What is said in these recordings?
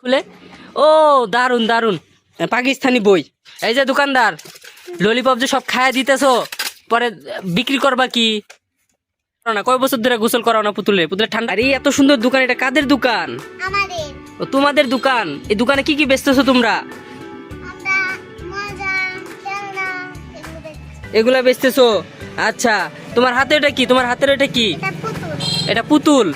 খুলে। ও দারুণ দারুণ পাকিস্তানি বই। এই যে দোকানদার ললিপপ যে সব খায়া দিতেছো পরে বিক্রি করবা কি? করো না কয় বছর ধরে গোসল করাও না পুতুলে? পুতুলে ঠান্ডা আরে এত সুন্দর দোকান এটা কাদের দোকান? আমাদের। ও তোমাদের দোকান? এই দোকানে কি কি বেচতেছো তোমরা। এগুলা বেচতেছো। আচ্ছা তোমার হাতে এটা কি? তোমার হাতের এটা কি? এটা পুতুল?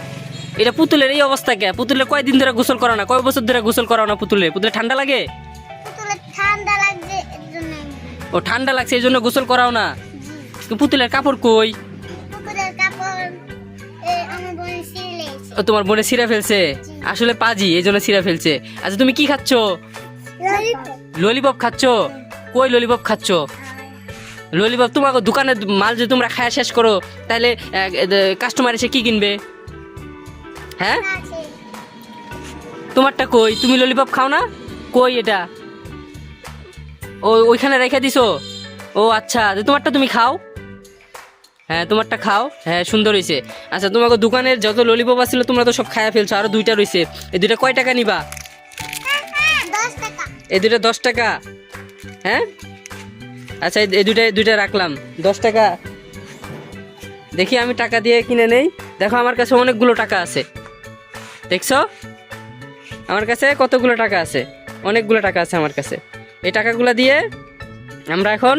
এটা পুতুলের এই অবস্থা কে? পুতুলের কয়দিন ধরে গোসল করো না? কয় বছর ধরে গোসল করো না পুতুলে? পুতুলে ঠান্ডা লাগে? ঠান্ডা লাগছে ও ঠান্ডা লাগছে এই জন্য গোসল করাও না? পুতুলের কাপড় কই? ও তোমার বোনে ছিঁড়ে ফেলছে? আসলে পাজি এই জন্য ছিঁড়ে ফেলছে। আচ্ছা তুমি কি খাচ্ছ? ললিপপ। খাচ্ছ? কই ললিপপ খাচ্ছ? ললিপপ তোমাকে দোকানের মাল যদি তোমরা খায়া শেষ করো তাহলে কাস্টমার এসে কি কিনবে? হ্যাঁ? তোমারটা কই? তুমি ললিপপ খাও না? কই এটা? ও ওইখানে রেখে দিছো? ও আচ্ছা তোমারটা তুমি খাও। হ্যাঁ তোমারটা খাও। হ্যাঁ সুন্দর হয়েছে আচ্ছা তোমাকে দোকানের যত ললিপপ আছিল তোমরা তো সব খায়া ফেলছো আরও দুইটা রয়েছে এই দুইটা কয় টাকা নিবা? এই দুইটা দশ টাকা? হ্যাঁ? আচ্ছা এই- দুইটা দুইটা রাখলাম। দশ টাকা। দেখি আমি টাকা দিয়ে কিনে নেই। দেখো আমার কাছে অনেকগুলো টাকা আছে। দেখছ? আমার কাছে কতগুলো টাকা আছে? অনেকগুলো টাকা আছে আমার কাছে। এই টাকাগুলো দিয়ে আমরা এখন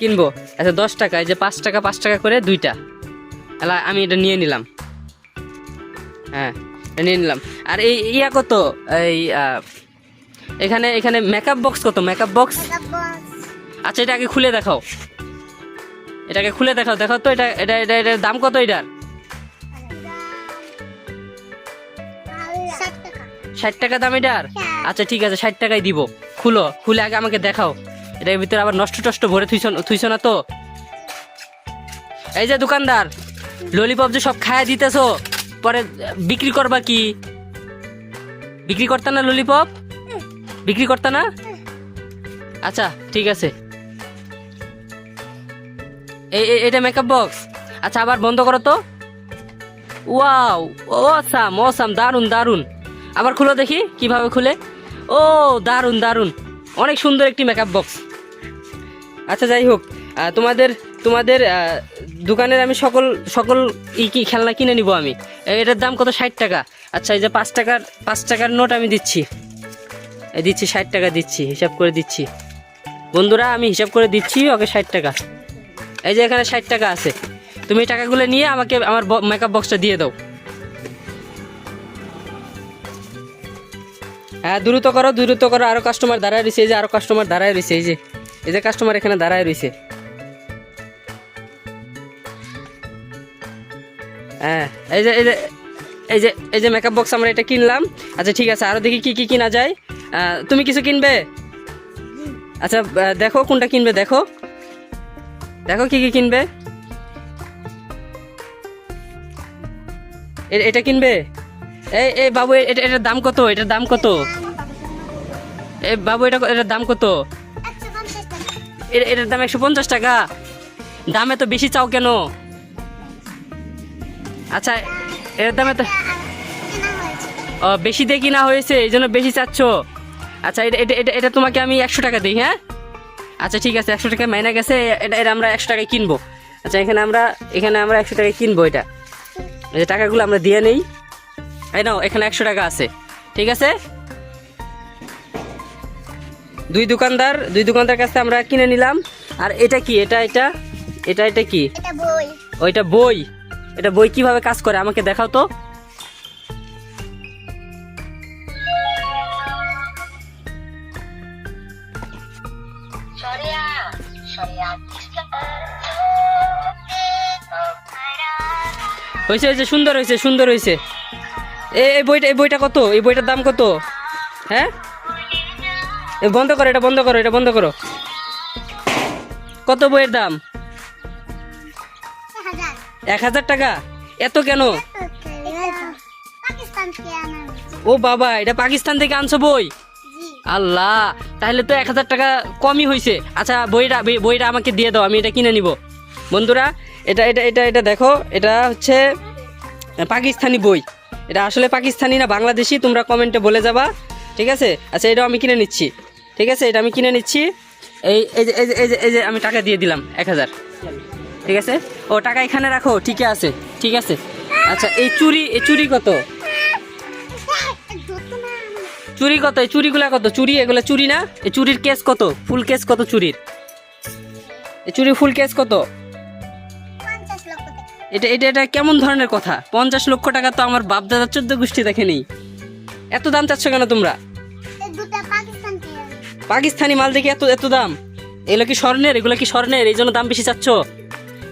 কিনবো। আচ্ছা দশ টাকা এই যে পাঁচ টাকা পাঁচ টাকা করে দুইটা। এলা আমি এটা নিয়ে নিলাম। হ্যাঁ নিয়ে নিলাম। আর এই ইয়া কত? এই এখানে এখানে মেকআপ বক্স কত? মেকআপ বক্স বক্স আচ্ছা এটা আগে খুলে দেখাও। এটাকে খুলে দেখাও। দেখো তো এটা এটা এটা এটার দাম কত এটার? ষাট টাকা দাম এটার হ্যাঁ। আচ্ছা ঠিক আছে ষাট টাকাই দিব। খুলো খুলে আগে আমাকে দেখাও। এটার ভিতরে আবার নষ্ট টষ্ট ভরে থুইছ থুইছ না তো? এই যে দোকানদার ললিপপ যে সব খায়া দিতেছো পরে বিক্রি করবা কি? বিক্রি করতা না ললিপপ বিক্রি করতা না? আচ্ছা ঠিক আছে। এই এটা মেকআপ বক্স আচ্ছা আবার বন্ধ করো তো। ওয়াও অসাম অসাম দারুণ দারুণ আবার খুলো দেখি, কীভাবে খুলে? ও দারুণ দারুণ অনেক সুন্দর একটি মেকআপ বক্স আচ্ছা যাই হোক তোমাদের তোমাদের দোকানের আমি সকল সকল ই কি খেলনা কিনে নিব আমি? এটার দাম কত? ষাট টাকা। আচ্ছা এই যে পাঁচ টাকার পাঁচ টাকার নোট আমি দিচ্ছি। দিচ্ছি ষাট টাকা, দিচ্ছি, হিসাব করে দিচ্ছি। বন্ধুরা, আমি হিসাব করে দিচ্ছি, ওকে ষাট টাকা। এই যে এখানে ষাট টাকা আছে। তুমি টাকাগুলো নিয়ে আমাকে আমার মেকআপ বক্সটা দিয়ে দাও। হ্যাঁ দ্রুত করো দ্রুত করো, আরও কাস্টমার দাঁড়ায় রয়েছে এই যে আরও কাস্টমার দাঁড়ায় রয়েছে এই যে এই যে কাস্টমার এখানে দাঁড়ায় রয়েছে হ্যাঁ এই যে এই যে এই যে এই যে মেকআপ বক্স আমরা এটা কিনলাম। আচ্ছা ঠিক আছে, আরও দেখি কি কি কিনা যায়। তুমি কিছু কিনবে? আচ্ছা দেখো কোনটা কিনবে, দেখো। দেখো কি কি কিনবে। এটা কিনবে? এই এই বাবু এটা এটার দাম কত? এটার দাম কত? এই বাবু এটা এটার দাম কত? এ- এটার দাম একশো পঞ্চাশ টাকা? দাম তো বেশি চাও কেন? আচ্ছা এটার দামে তো কেনা হয়েছে ও, বেশি দিয়ে কিনা হয়েছে এই জন্য বেশি চাচ্ছ। আচ্ছা এটা এটা এটা এটা তোমাকে আমি একশো টাকা দিই হ্যাঁ? আচ্ছা ঠিক আছে একশো টাকা মাইনা গেছে এটা এটা আমরা একশো টাকায় কিনবো। আচ্ছা এখানে আমরা এখানে আমরা একশো টাকায় কিনবো এটা। এই টাকাগুলো আমরা দিয়ে নেই। এই নাও এখানে একশো টাকা আছে। ঠিক আছে? দুই দোকানদার দুই দোকানদার কাছে আমরা কিনে নিলাম। আর এটা কি? এটা এটা? এটা এটা কি? ওইটা বই। এটা বই। কীভাবে কাজ করে? আমাকে দেখাও তো। হয়েছে হয়েছে সুন্দর হয়েছে সুন্দর হয়েছে। এই এই বইটা এই বইটা কত? এই বইটার দাম কত? হ্যাঁ? বন্ধ করো এটা বন্ধ করো এটা বন্ধ করো। কত বইয়ের দাম? এক হাজার। টাকা? এত কেন? ও বাবা এটা পাকিস্তান থেকে আনছো বই? আল্লাহ তাহলে তো এক হাজার টাকা কমই হয়েছে আচ্ছা বইটা বইটা আমাকে দিয়ে দাও আমি এটা কিনে নিব। বন্ধুরা এটা এটা এটা এটা দেখো এটা হচ্ছে পাকিস্তানি বই। এটা আসলে পাকিস্তানি না, বাংলাদেশি, তোমরা কমেন্টে বলে যাবা। ঠিক আছে? আচ্ছা এটাও আমি কিনে নিচ্ছি। ঠিক আছে? এটা আমি কিনে নিচ্ছি। এই এই যে এই যে এই যে এই যে আমি টাকা দিয়ে দিলাম, এক হাজার। ঠিক আছে? ও, টাকা এখানে রাখো, ঠিকই আছে। ঠিক আছে? আচ্ছা এই চুরি এই চুরি কত? চুরি কত? এই চুরিগুলা কত? চুরি, এগুলো চুরি না? এই চুরির কেস কত? ফুল কেস কত চুরির? এই চুরি ফুল কেস কত? এটা এটা এটা কেমন ধরনের কথা? পঞ্চাশ লক্ষ টাকা তো আমার বাপ দাদার চোদ্দ গোষ্ঠী দেখেনি এত দাম চাচ্ছ কেন তোমরা? পাকিস্তান মাল দেখে এত এত দাম? এগুলো কি স্বর্ণের? এগুলো কি স্বর্ণের? এই জন্য দাম বেশি চাচ্ছ?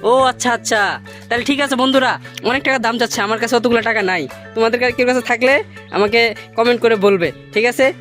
ও আচ্ছা আচ্ছা। তাহলে ঠিক আছে বন্ধুরা অনেক টাকা দাম চাচ্ছে আমার কাছে অতগুলো টাকা নাই। তোমাদের কাছে কেউ কাছে থাকলে আমাকে কমেন্ট করে বলবে ঠিক আছে?